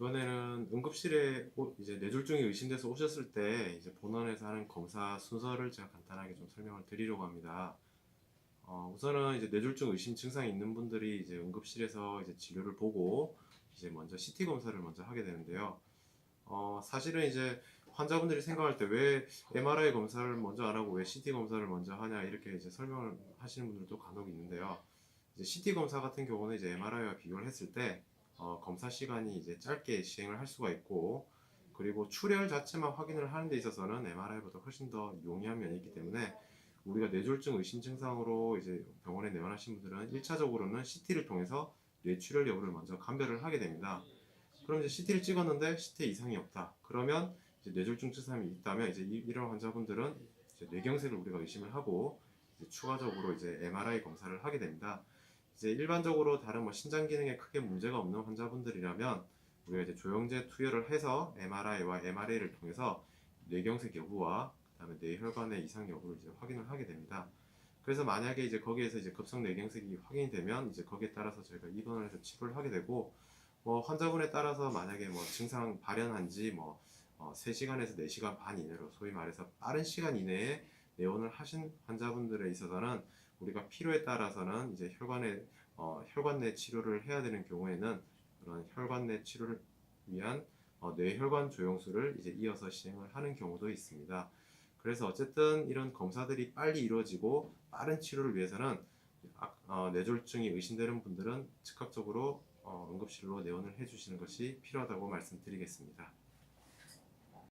이번에는 응급실에 오- 이제 뇌졸중이 의심돼서 오셨을 때 이제 본원에서 하는 검사 순서를 제가 간단하게 좀 설명을 드리려고 합니다. 어, 우선은 이제 뇌졸중 의심 증상이 있는 분들이 이제 응급실에서 이제 진료를 보고 이제 먼저 CT 검사를 먼저 하게 되는데요. 어, 사실은 이제 환자분들이 생각할 때 왜 MRI 검사를 먼저 안 하고 왜 CT 검사를 먼저 하냐 이렇게 이제 설명을 하시는 분들도 간혹 있는데요. 이제 CT 검사 같은 경우는 이제 MRI와 비교를 했을 때 어, 검사 시간이 이제 짧게 시행을 할 수가 있고 그리고 출혈 자체만 확인을 하는 데 있어서는 MRI보다 훨씬 더 용이한 면이 있기 때문에 우리가 뇌졸중 의심 증상으로 이제 병원에 내원하신 분들은 1차적으로는 CT를 통해서 뇌출혈 여부를 먼저 감별을 하게 됩니다. 그럼 이제 CT를 찍었는데 CT 이상이 없다. 그러면 이제 뇌졸중 증상이 있다면 이제 이, 런 환자분들은 이제 뇌경색을 우리가 의심을 하고 이제 추가적으로 이제 MRI 검사를 하게 됩니다. 이제 일반적으로 다른 뭐 신장 기능에 크게 문제가 없는 환자분들이라면 우리가 이제 조영제 투여를 해서 MRI와 MRA를 통해서 뇌경색 여부와 그다음에 뇌혈관의 이상 여부를 이제 확인을 하게 됩니다. 그래서 만약에 이제 거기에서 이제 급성 뇌경색이 확인이 되면 이제 거기에 따라서 저희가 입원을 해서 치료를 하게 되고 뭐 환자분에 따라서 만약에 뭐 증상 발현한 지뭐 어, 3시간에서 4시간 반 이내로 소위 말해서 빠른 시간 이내에 내원을 하신 환자분들에 있어서는 우리가 필요에 따라서는 이제 혈관의 어, 혈관 내 치료를 해야 되는 경우에는 그런 혈관 내 치료를 위한 어, 뇌혈관 조영술을 이제 이어서 시행을 하는 경우도 있습니다. 그래서 어쨌든 이런 검사들이 빨리 이루어지고 빠른 치료를 위해서는 아- 어, 뇌졸중이 의심되는 분들은 즉각적으로 어, 응급실로 내원을 해주시는 것이 필요하다고 말씀드리겠습니다.